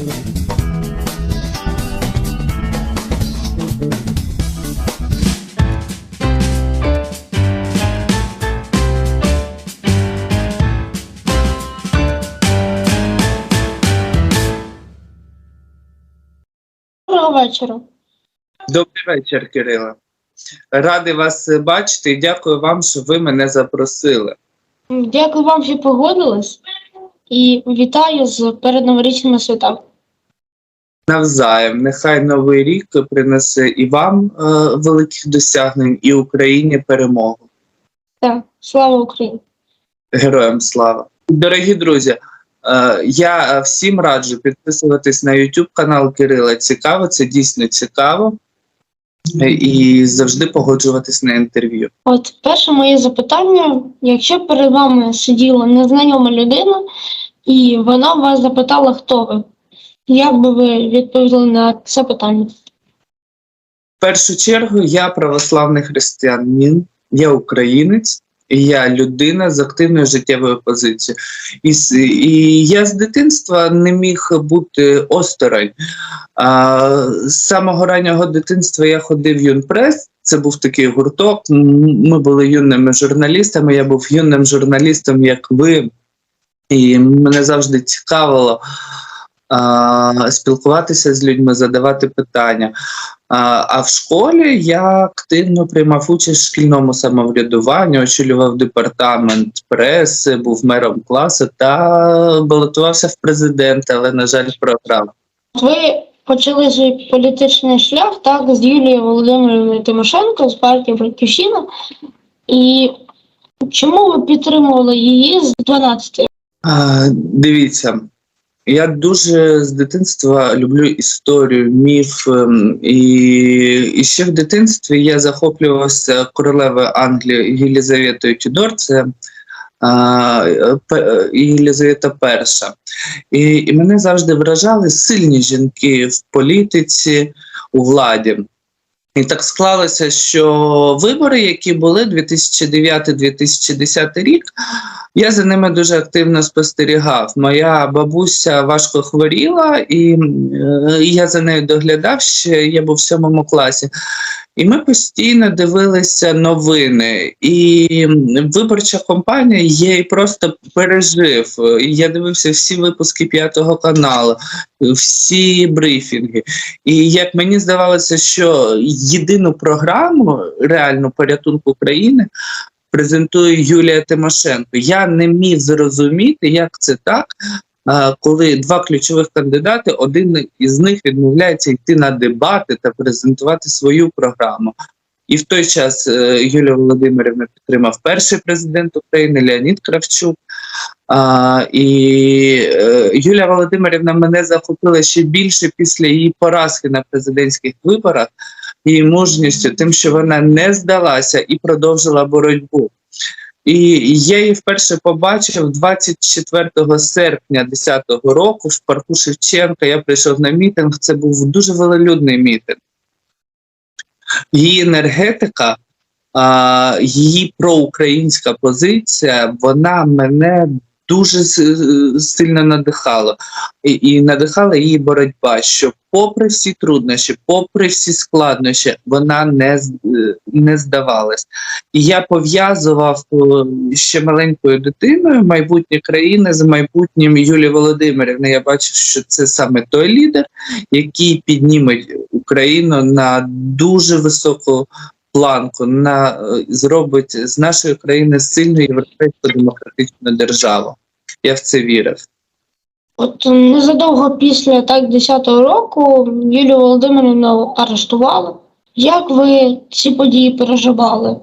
Доброго вечора. Добрий вечір, Кирило. Радий вас бачити і дякую вам, що ви мене запросили. Дякую вам, що погодились. І вітаю з передноворічними святами. Навзаєм. Нехай новий рік принесе і вам е, великих досягнень, і Україні перемогу. Так, слава Україні! Героям слава. Дорогі друзі, е, я е, всім раджу підписуватись на YouTube канал Кирила. Цікаво, це дійсно цікаво. І завжди погоджуватись на інтерв'ю. От перше моє запитання: якщо перед вами сиділа незнайома людина, і вона вас запитала, хто ви, як би ви відповіли на це питання? В першу чергу я православний християнин, я українець, я людина з активною життєвою позицією. І, і я з дитинства не міг бути осторонь. А, з самого раннього дитинства я ходив в юнпрес. Це був такий гурток. Ми були юними журналістами. Я був юним журналістом, як ви. І мене завжди цікавило спілкуватися з людьми, задавати питання. А, в школі я активно приймав участь в шкільному самоврядуванні, очолював департамент преси, був мером класу та балотувався в президенти, але, на жаль, програв. Ви почали свій політичний шлях так з Юлією Володимирівною Тимошенко з партії Батьківщина. І чому ви підтримували її з 12 А, дивіться, я дуже з дитинства люблю історію, міф. ем, І, і ще в дитинстві я захоплювався королевою Англії Єлізаветою Тюдор. Це Єлізавета. І, і мене завжди вражали сильні жінки в політиці, у владі. І так склалося, що вибори, які були 2009-2010 рік, я за ними дуже активно спостерігав. Моя бабуся важко хворіла, і е, я за нею доглядав ще. Я був в сьомому класі. І ми постійно дивилися новини. І виборча кампанія я її просто пережив. Я дивився всі випуски п'ятого каналу, всі брифінги. І як мені здавалося, що єдину програму реальну порятунку країни презентує Юлія Тимошенко. Я не міг зрозуміти, як це так, коли два ключових кандидати, один із них відмовляється йти на дебати та презентувати свою програму. І в той час е, Юлія Володимирівна підтримав перший президент України Леонід Кравчук. А, і е, Юлія Володимирівна мене захопила ще більше після її поразки на президентських виборах, її мужністю, тим, що вона не здалася і продовжила боротьбу. І я її вперше побачив 24 серпня 2010 року в парку Шевченка. Я прийшов на мітинг. Це був дуже велолюдний мітинг. Її енергетика, її проукраїнська позиція, вона мене дуже сильно надихала. І, і надихала її боротьба, що попри всі труднощі, попри всі складнощі, вона не, не здавалась. І я пов'язував е, ще маленькою дитиною майбутнє країни з майбутнім Юлії Володимирівни. Я бачив, що це саме той лідер, який підніме Україну на дуже високу планку, на е, зробить з нашої країни сильну європейську демократичну державу. Я в це вірив. От незадовго після так 10-го року Юлію Володимирівну арештували. Як ви ці події переживали?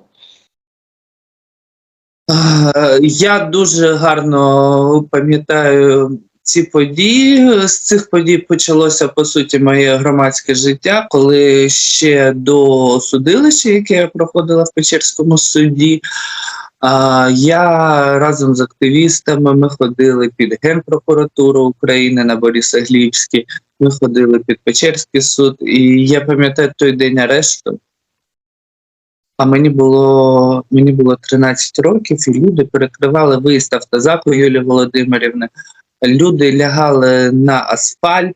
Я дуже гарно пам'ятаю ці події. З цих подій почалося по суті моє громадське життя, коли ще до судилища, яке я проходила в Печерському суді. Я разом з активістами ми ходили під Генпрокуратуру України на Борисоглібській, ми ходили під Печерський суд, і я пам'ятаю той день арешту. А мені було мені було 13 років, і люди перекривали виїзд автозаку Юлії Володимирівни. Люди лягали на асфальт,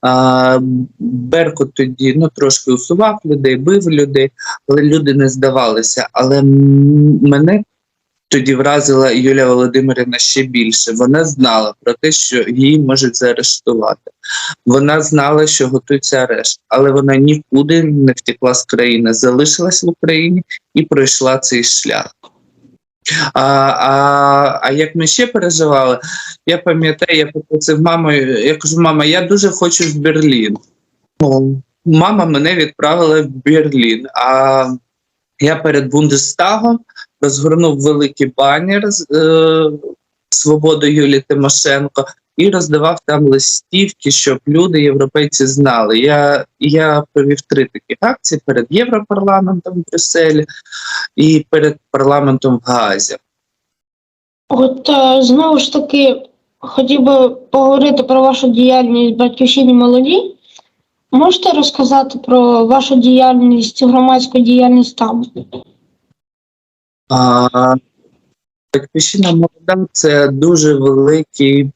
А, Беркут тоді ну, трошки усував людей, бив людей, але люди не здавалися. Але мене тоді вразила Юлія Володимирівна ще більше. Вона знала про те, що її можуть заарештувати. Вона знала, що готується арешт, але вона нікуди не втекла з країни, залишилась в Україні і пройшла цей шлях. А, а, а як ми ще переживали, я пам'ятаю, я попросив маму, я кажу, мама, я дуже хочу в Берлін. Мама мене відправила в Берлін. А я перед Бундестагом розгорнув великий банер з е, Свободу Юлії Тимошенко і роздавав там листівки, щоб люди, європейці, знали. Я, я провів три такі акції перед Європарламентом в Брюсселі і перед парламентом в Гаазі. От е, знову ж таки хотів би поговорити про вашу діяльність в батьківщині молоді. Можете розказати про вашу діяльність, громадську діяльність там? Батьківщина молода це дуже великий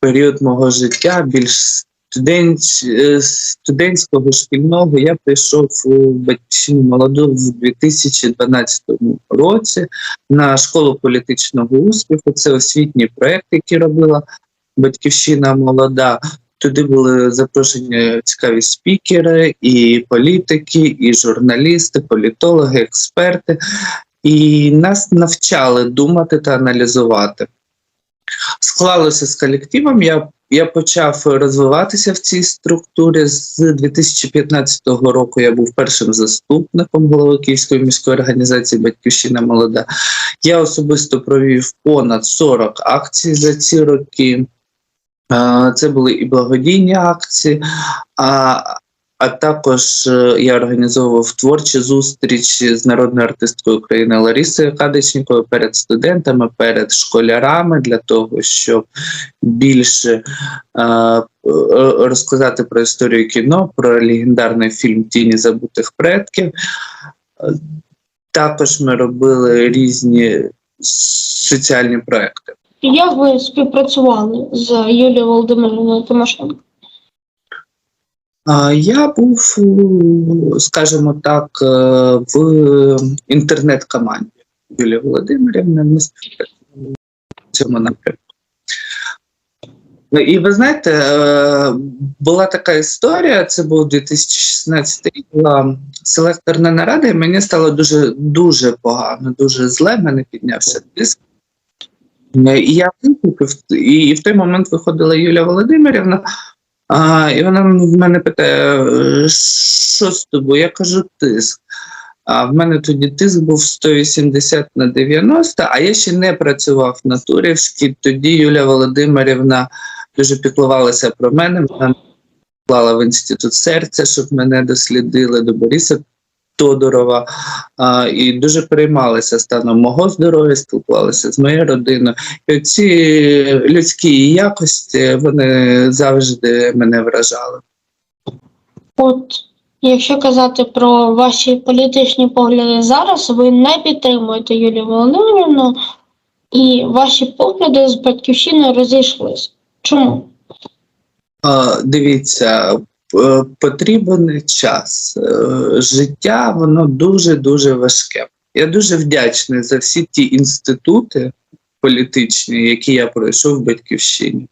період мого життя, більш студент, е, студентського шкільного. Я прийшов у батьківщину молоду в 2012 році на школу політичного успіху. Це освітній проєкт, який робила батьківщина молода. Туди були запрошені цікаві спікери, і політики, і журналісти, політологи, експерти і нас навчали думати та аналізувати. Склалося з колективом. Я, я почав розвиватися в цій структурі. З 2015 року я був першим заступником голови Київської міської організації Батьківщина Молода. Я особисто провів понад 40 акцій за ці роки. Це були і благодійні акції, а, а також е, я організовував творчі зустрічі з народною артисткою України Ларисою Кадичніковою перед студентами, перед школярами для того, щоб більше е, е, розказати про історію кіно, про легендарний фільм Тіні забутих предків. Також ми робили різні соціальні проекти. Як ви співпрацювали з Юлією Володимирівною Тимошенко? Я був, скажімо так, е, в інтернет-команді Юлії Володимирівни. Ми в цьому напрямку. Ну, І ви знаєте, е, була така історія, це був 2016 рік, була селекторна нарада, і мені стало дуже дуже погано, дуже зле, мене піднявся тиск. І я і в той момент виходила Юлія Володимирівна, а, і вона в мене питає, «Е, що з тобою? Я кажу, тиск. А в мене тоді тиск був 180 на 90, а я ще не працював на Турівській. Тоді Юлія Володимирівна дуже піклувалася про мене. Вона клала в інститут серця, щоб мене дослідили до Бориса Тодорова. А, і дуже переймалися станом мого здоров'я, спілкувалися з моєю родиною. І ці людські якості вони завжди мене вражали. От якщо казати про ваші політичні погляди зараз, ви не підтримуєте Юлію Володимирівну, і ваші погляди з батьківщиною розійшлися. Чому? Дивіться, потрібен час. Е, Життя воно дуже дуже важке. Я дуже вдячний за всі ті інститути політичні, які я пройшов в батьківщині.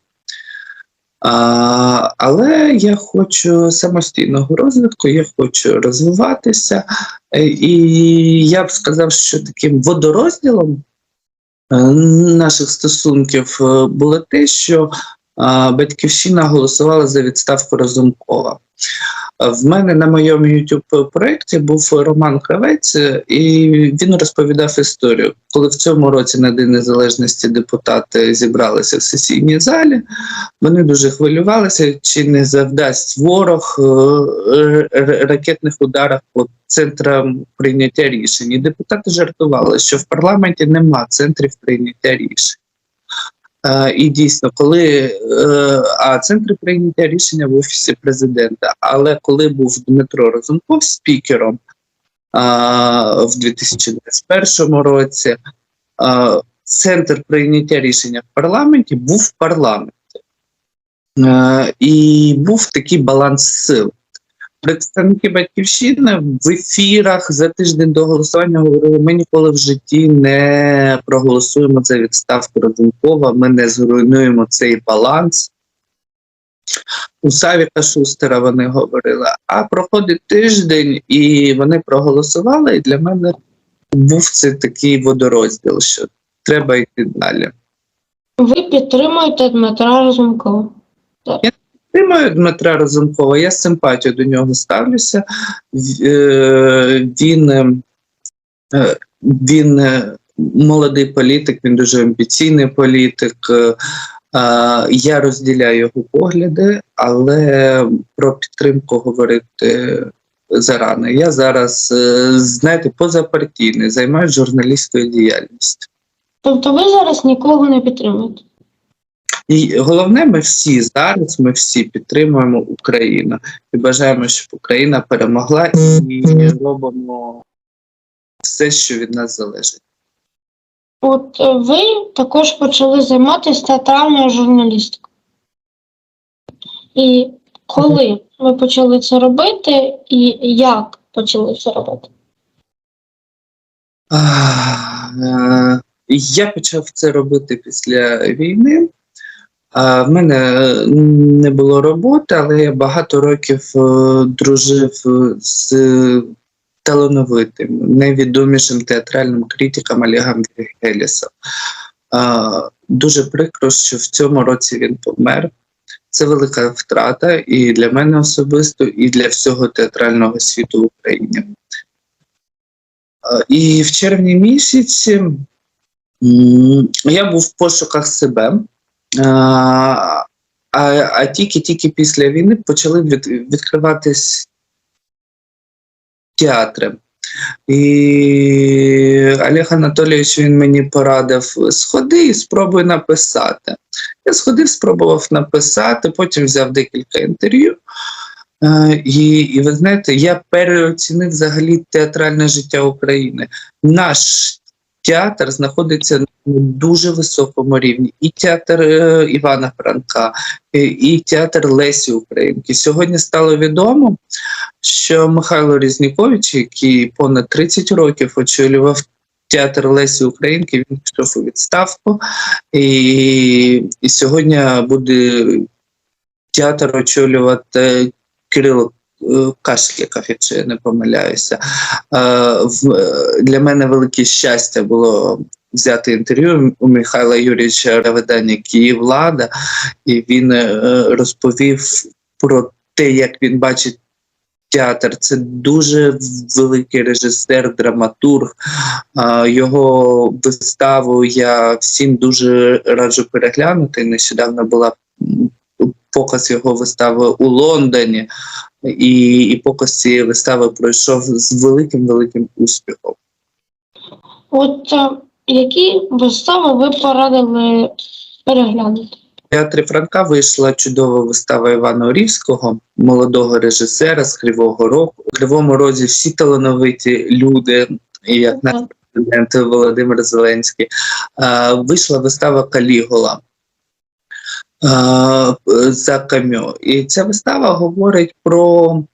А, але я хочу самостійного розвитку, я хочу розвиватися. Е, І я б сказав, що таким водорозділом е, наших стосунків е, було те, що батьківщина голосувала за відставку Разумкова. В мене на моєму youtube проєкті був Роман Кравець, е, і він розповідав історію, коли в цьому році на День Незалежності депутати зібралися в сесійній залі. Вони дуже хвилювалися, чи не завдасть ворог е, ракетних ударів по центрам прийняття рішень. І депутати жартували, що в парламенті нема центрів прийняття рішень. Е, І дійсно, коли е, а центри прийняття рішення в офісі президента. Але коли був Дмитро Разумков спікером а, в 2021 році, а, центр прийняття рішення в парламенті був в парламенті. Е, І був такий баланс сил. Представники батьківщини в ефірах за тиждень до голосування говорили: ми ніколи в житті не проголосуємо за відставку Разумкова, ми не зруйнуємо цей баланс. У Савіка Шустера вони говорили, а проходить тиждень, і вони проголосували. І для мене був це такий водорозділ, що треба йти далі. Ви підтримуєте Дмитра Разумкова. Підтримую Дмитра Разумкова, я з симпатією до нього ставлюся. Е, Він, е, е, він молодий політик, він дуже амбіційний політик. Я розділяю його погляди, але про підтримку говорити зарано. Я зараз, знаєте, позапартійний, займаюся журналістською діяльністю. Тобто ви зараз нікого не підтримуєте? І головне, ми всі зараз, ми всі підтримуємо Україну і бажаємо, щоб Україна перемогла і робимо все, що від нас залежить. От ви також почали займатися театральною журналістикою. І коли ви почали це робити, і як почали це робити? Е, Я почав це робити після війни. В мене е, не було роботи, але я багато років е, дружив е, з талановитим, найвідомішим театральним критиком Олегом Вергелісом. Дуже прикро, що в цьому році він помер. Це велика втрата і для мене особисто, і для всього театрального світу в Україні. І в червні місяці я був в пошуках себе. А, а тільки-тільки після війни почали від, відкриватись театри. І Олег Анатолійович він мені порадив: сходи і спробуй написати. Я сходив, спробував написати, потім взяв декілька інтерв'ю. Е, І, і ви знаєте, я переоцінив взагалі театральне життя України. Наш театр знаходиться на дуже високому рівні. І театр е, Івана Франка, і, і театр Лесі Українки. Сьогодні стало відомо, що Михайло Різнікович, який понад 30 років очолював театр Лесі Українки, він пішов у відставку. І, і сьогодні буде театр очолювати Кирило е, Кашліков, якщо я не помиляюся. Е, Для мене велике щастя було взяти інтерв'ю у Михайла Юрійовича видання Київлада, і він е, розповів про те, як він бачить. Театр це дуже великий режисер, драматург. Його виставу я всім дуже раджу переглянути. Нещодавно була показ його вистави у Лондоні, і, і показ цієї вистави пройшов з великим великим успіхом. От е, які вистави ви порадили переглянути? Театрі Франка вийшла чудова вистава Івана Орівського, молодого режисера з Кривого Рогу. У Кривому Розі всі талановиті люди, як наш президент Володимир Зеленський. Вийшла вистава Калігула е, за Кам'ю. І ця вистава говорить про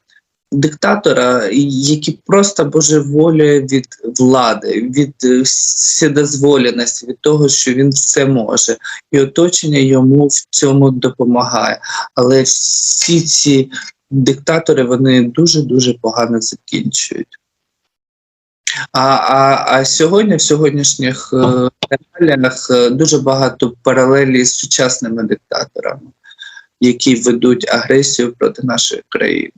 диктатора, який просто божеволює від влади, від е, вседозволеності, від того, що він все може, і оточення йому в цьому допомагає. Але всі ці диктатори вони дуже дуже погано закінчують. А, а, а сьогодні, в сьогоднішніх реаліях, е, дуже багато паралелі з сучасними диктаторами, які ведуть агресію проти нашої країни.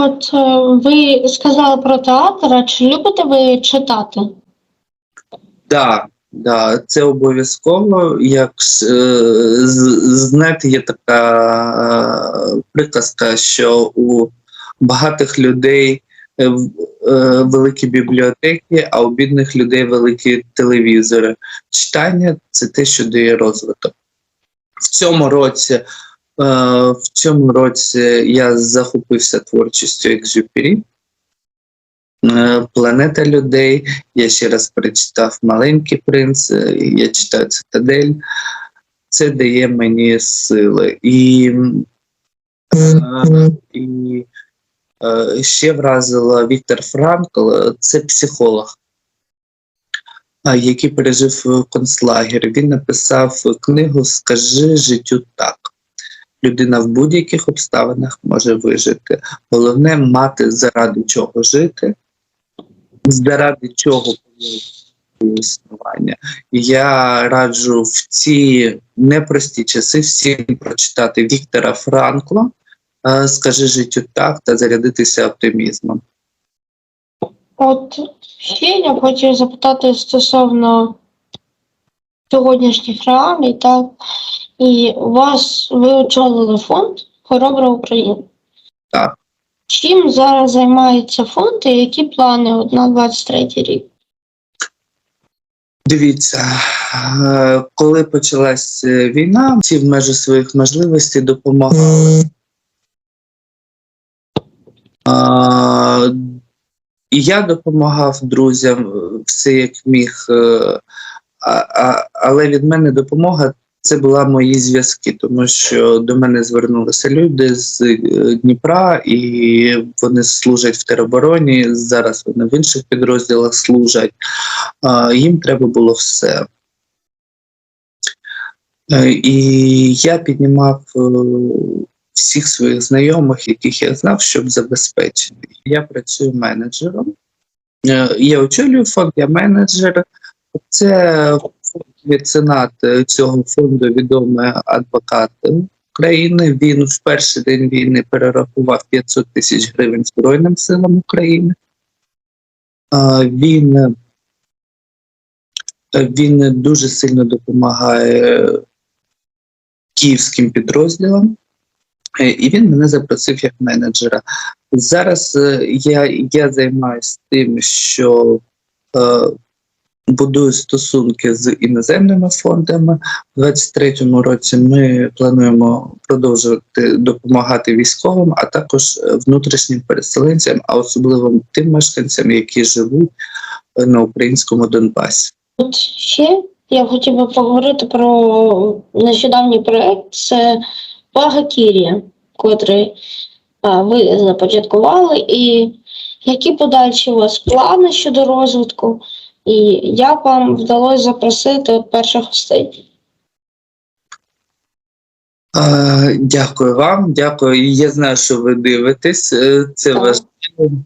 От е, ви сказали про театр, а чи любите ви читати? Да, да, це обов'язково. Як е, знаєте, є така е, приказка, що у багатих людей е, е, великі бібліотеки, а у бідних людей великі телевізори. Читання це те, що дає розвиток. В цьому році, в цьому році я захопився творчістю Екзюпері. Планета людей. Я ще раз перечитав Маленький принц, е, я читаю Цитадель. це дає мені сили. І, і е, ще вразила Віктор Франкл, е, це психолог, який пережив концлагер. Він написав книгу Скажи життю так. Людина в будь-яких обставинах може вижити. Головне мати заради чого жити, заради чого існування. Я раджу в ці непрості часи всім прочитати Віктора Франкла, е, скажи життю так та зарядитися оптимізмом. От ще я хотів запитати стосовно сьогоднішніх реалій, так? І вас ви очолили фонд Хоробра Україна. Так. Чим зараз займається фонд і які плани от на 23 рік? Дивіться, е, коли почалась е, війна, всі в межі своїх можливостей допомагали. А, І я допомагав друзям е, все як міг. А, а, але від мене допомога це була мої зв'язки, тому що до мене звернулися люди з е, Дніпра, і вони служать в теробороні. Зараз вони в інших підрозділах служать. Їм треба було все. Е, І я піднімав е, всіх своїх знайомих, яких я знав, щоб забезпечити. Я працюю менеджером. Я очолюю фонд, я менеджер. Це меценат е, цього фонду відомий адвокат України. Він в перший день війни перерахував 500 тисяч гривень Збройним силам України. Він, він дуже сильно допомагає київським підрозділам. Е, І він мене запросив як менеджера. Зараз е, я, я займаюся тим, що будую стосунки з іноземними фондами. У 2023 році ми плануємо продовжувати допомагати військовим, а також е, внутрішнім переселенцям, а особливо тим мешканцям, які живуть е, на українському Донбасі. От ще я хотів би поговорити про нещодавній проект. Це Пага Кірія, котрий ви започаткували, і які подальші у вас плани щодо розвитку, і як вам вдалося запросити перших гостей? Е, Дякую вам, дякую. Я знаю, що ви дивитесь. е, Це важливо.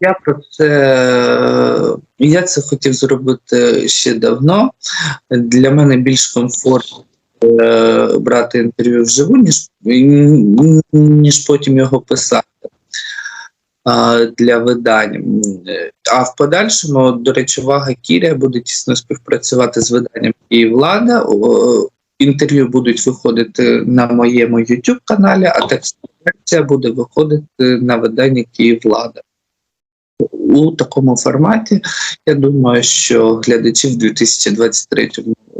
Я про це я це хотів зробити ще давно. Для мене більш комфортно е, брати інтерв'ю вживу, ніж, ніж потім його писати для видань. А в подальшому, до речі, Вага Кіря буде тісно співпрацювати з виданням і влада. Інтерв'ю будуть виходити на моєму YouTube каналі, а текстова буде виходити на виданні Київлада. У такому форматі я думаю, що глядачі в 2023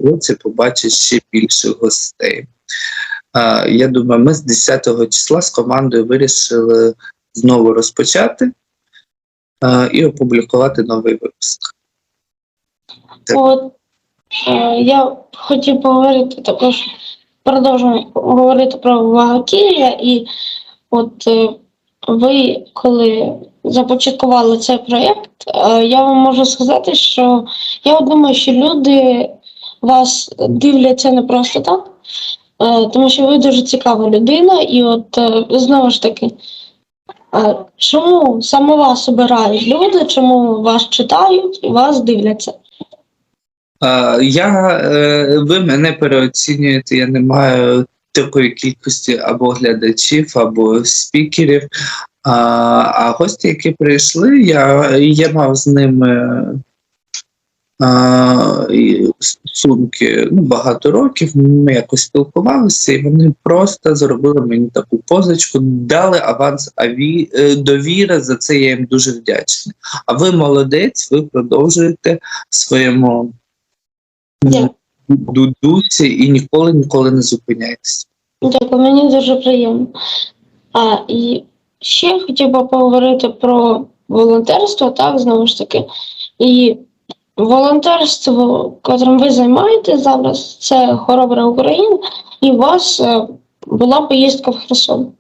році побачать ще більше гостей. Я думаю, ми з 10 числа з командою вирішили знову розпочати а, і опублікувати новий випуск. От е, я хотів поговорити також, продовжуємо говорити про Кірія, і от е, ви, коли започаткували цей проєкт, е, я вам можу сказати, що я думаю, що люди вас дивляться не просто так, е, тому що ви дуже цікава людина, і от е, знову ж таки. Чому саме вас обирають люди, чому вас читають і вас дивляться? Я, е, ви мене переоцінюєте, я не маю такої кількості або глядачів, або спікерів. А, гості, які прийшли, я, я мав з ними стосунки ну, багато років. Ми якось спілкувалися, і вони просто зробили мені таку позичку, дали аванс аві, е, довіри. За це я їм дуже вдячний. А ви молодець, ви продовжуєте в своєму Дякую. дудусі і ніколи ніколи не зупиняйтесь. Дякую, мені дуже приємно. А і ще хотів би поговорити про волонтерство, так, знову ж таки. І волонтерство, котрим ви займаєтесь зараз, це Хоробра Україна, і у вас е, була поїздка в Херсон.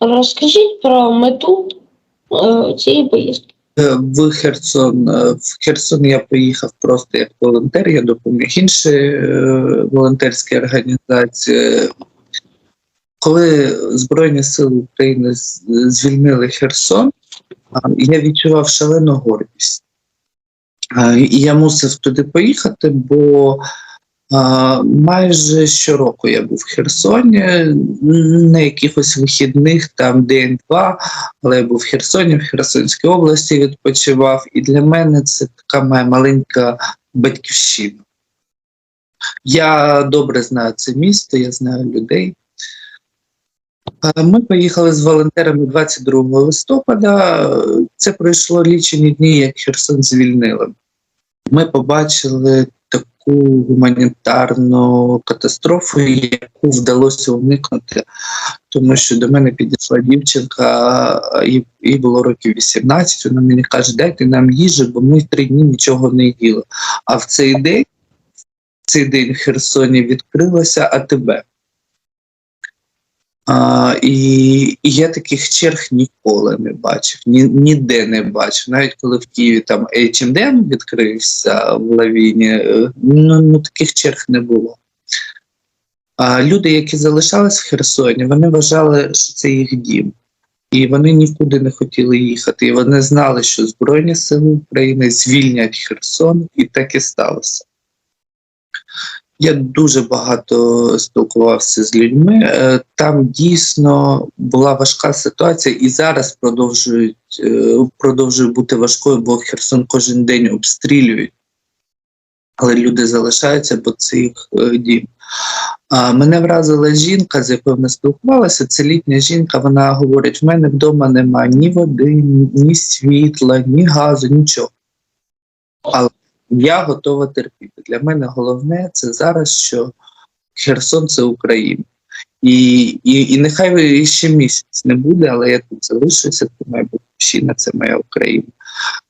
Розкажіть про мету е, цієї поїздки. Е, В Херсон. В Херсон я поїхав просто як волонтер, я допоміг інші волонтерські організації. Коли Збройні Сили України звільнили Херсон, я відчував шалену гордість. А, І я мусив туди поїхати, бо майже щороку я був в Херсоні, на якихось вихідних, там день-два, але я був в Херсоні, в Херсонській області відпочивав, і для мене це така моя маленька батьківщина. Я добре знаю це місто, я знаю людей. А Ми поїхали з волонтерами 22 листопада. Це пройшло лічені дні, як Херсон звільнили. Ми побачили таку гуманітарну катастрофу, яку вдалося уникнути тому що до мене підійшла дівчинка, їй, було років 18, вона мені каже, дайте нам їжі, бо ми три дні нічого не їли. А в цей день, в цей день в Херсоні відкрилося АТБ. І, і я таких черг ніколи не бачив, ні, ніде не бачив. Навіть коли в Києві там H&M відкрився в лавіні, е, ну, ну таких черг не було. А люди, які залишались в Херсоні, вони вважали, що це їх дім. І вони нікуди не хотіли їхати. І вони знали, що Збройні Сили України звільнять Херсон, і так і сталося. Я дуже багато спілкувався з людьми. Е, Там дійсно була важка ситуація, і зараз продовжують, е, продовжує бути важкою, бо Херсон кожен день обстрілюють. Але люди залишаються, бо це їх е, дім. Мене вразила жінка, з якою ми спілкувалися. Це літня жінка. Вона говорить: в мене вдома немає ні води, ні світла, ні газу, нічого. Але я готова терпіти. Для мене головне це зараз, що Херсон це Україна. І, і, і нехай ще місяць не буде, але я тут залишуся, це моя батьківщина, це моя Україна.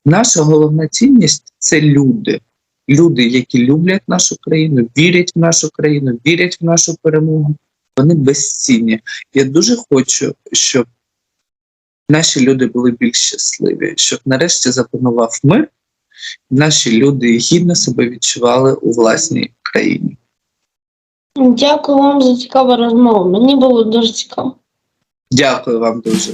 Наша головна цінність це люди люди, які люблять нашу країну, вірять в нашу країну, вірять в нашу перемогу. Вони безцінні. Я дуже хочу, щоб наші люди були більш щасливі, щоб нарешті запанував мир, наші люди гідно себе відчували у власній країні. Дякую вам за цікаву розмову. Мені було дуже цікаво. Дякую вам дуже.